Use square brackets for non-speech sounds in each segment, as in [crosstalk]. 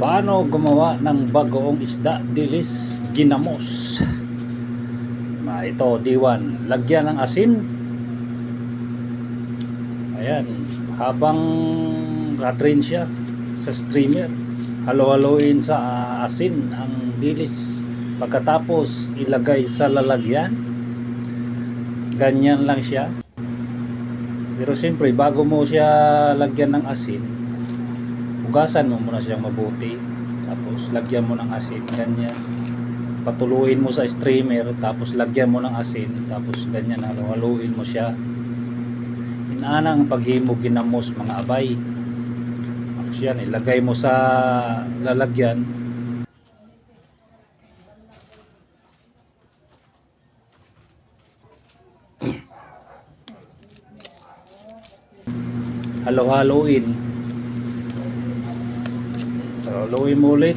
Paano gumawa ng bagoong isda dilis ginamos? Ah, ito, D1. Lagyan ng asin. Ayan. Habang katrin siya sa streamer, halo-haloin sa ah, asin ang dilis. Pagkatapos, ilagay sa lalagyan. Ganyan lang siya. Pero siyempre, bago mo siya lagyan ng asin, hugasan mo muna siyang mabuti. Tapos lagyan mo ng asin ganyan. Patuluin mo sa streamer tapos lagyan mo ng asin tapos ganyan halo-haluin mo siya. Inaana ang paghimog ginamos mga abay. Tapos yan ilagay mo sa lalagyan. [clears throat] Halo-haloin Halo-haloin mo ulit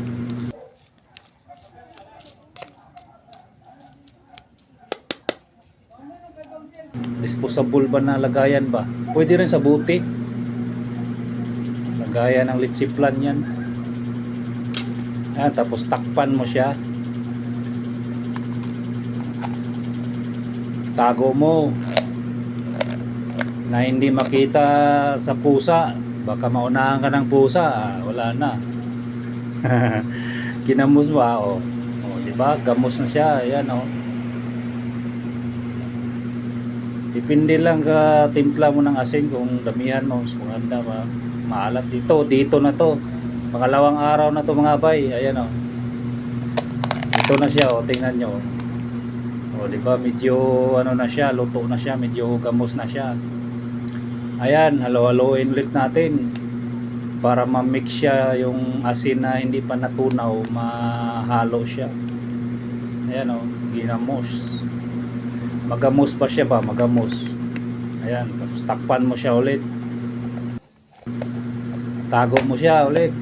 disposable ba na lagayan ba? Pwede rin sa buti. Lagayan ng litsiplan yan. Yan, tapos takpan mo siya. Tago mo. Na hindi makita sa pusa. Baka maunahan ka ng pusa. Ah, wala na. [laughs] Kinamos ba? O, o di ba? Gamos na siya. Ayan, o. Depende lang ka timpla mo ng asin kung damihan mo, kung handa ma maalat dito, dito na to. Pangalawang araw na to mga bay. Ayan oh. Ito na siya oh, tingnan nyo. Oh, di ba medyo ano na siya, luto na siya, medyo gamos na siya. Ayan, halo-haloin ulit natin para ma-mix siya yung asin na hindi pa natunaw, mahalo siya. Ayan oh, ginamos. Magamos pa siya ba? Magamos. Ayan tapos takpan mo siya ulit. Tago mo siya ulit.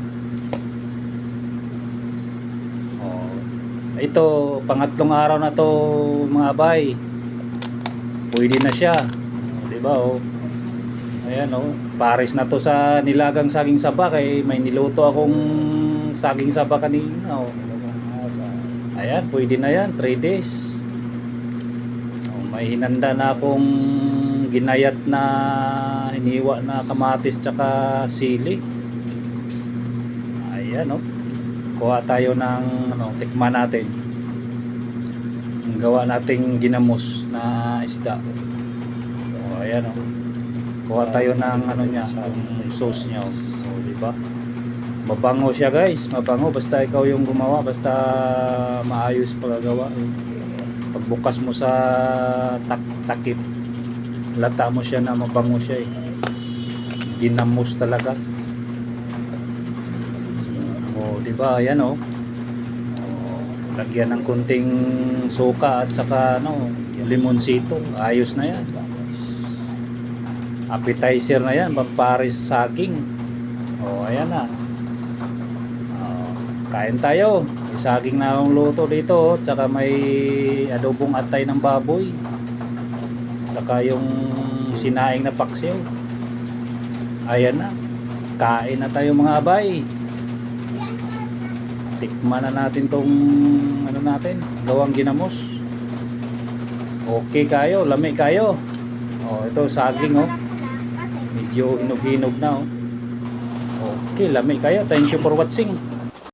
Oh, ito pangatlong araw na to mga bay. Pwede na siya. Oh, di ba oh ayan oh pares na to sa nilagang saging saba kay may niluto akong saging saba kanina oh. Ayan pwede na yan 3 days. May hinanda na akong ginayat na iniwa na kamatis tsaka sili. Ayan o kuha tayo ng ano, tikman natin. Ang gawa nating ginamos na isda. o o kuha tayo ng ano niya ang sauce niya o, o diba mabango siya guys. Mabango. Basta ikaw yung gumawa. Basta maayos paggawa eh. Pagbukas mo sa tak takip lata mo siya na mabango siya eh. Ginamos talaga. O di ba? Ayan oh. oh lagyan ng kunting suka at saka ano limonsito ayos na yan appetizer na yan pampare sa saging o ayan na oh, kain tayo may saging na akong luto dito, oh. tsaka may adobong atay ng baboy. Tsaka yung sinaing na paksiw. Ayan na. Kain na tayo mga abay. Tikman na natin tong ano natin, gawang ginamos. Okay kayo, lami kayo. Oh, ito saging oh. Medyo hinog-hinog na oh. Okay, lami kayo. Thank you for watching.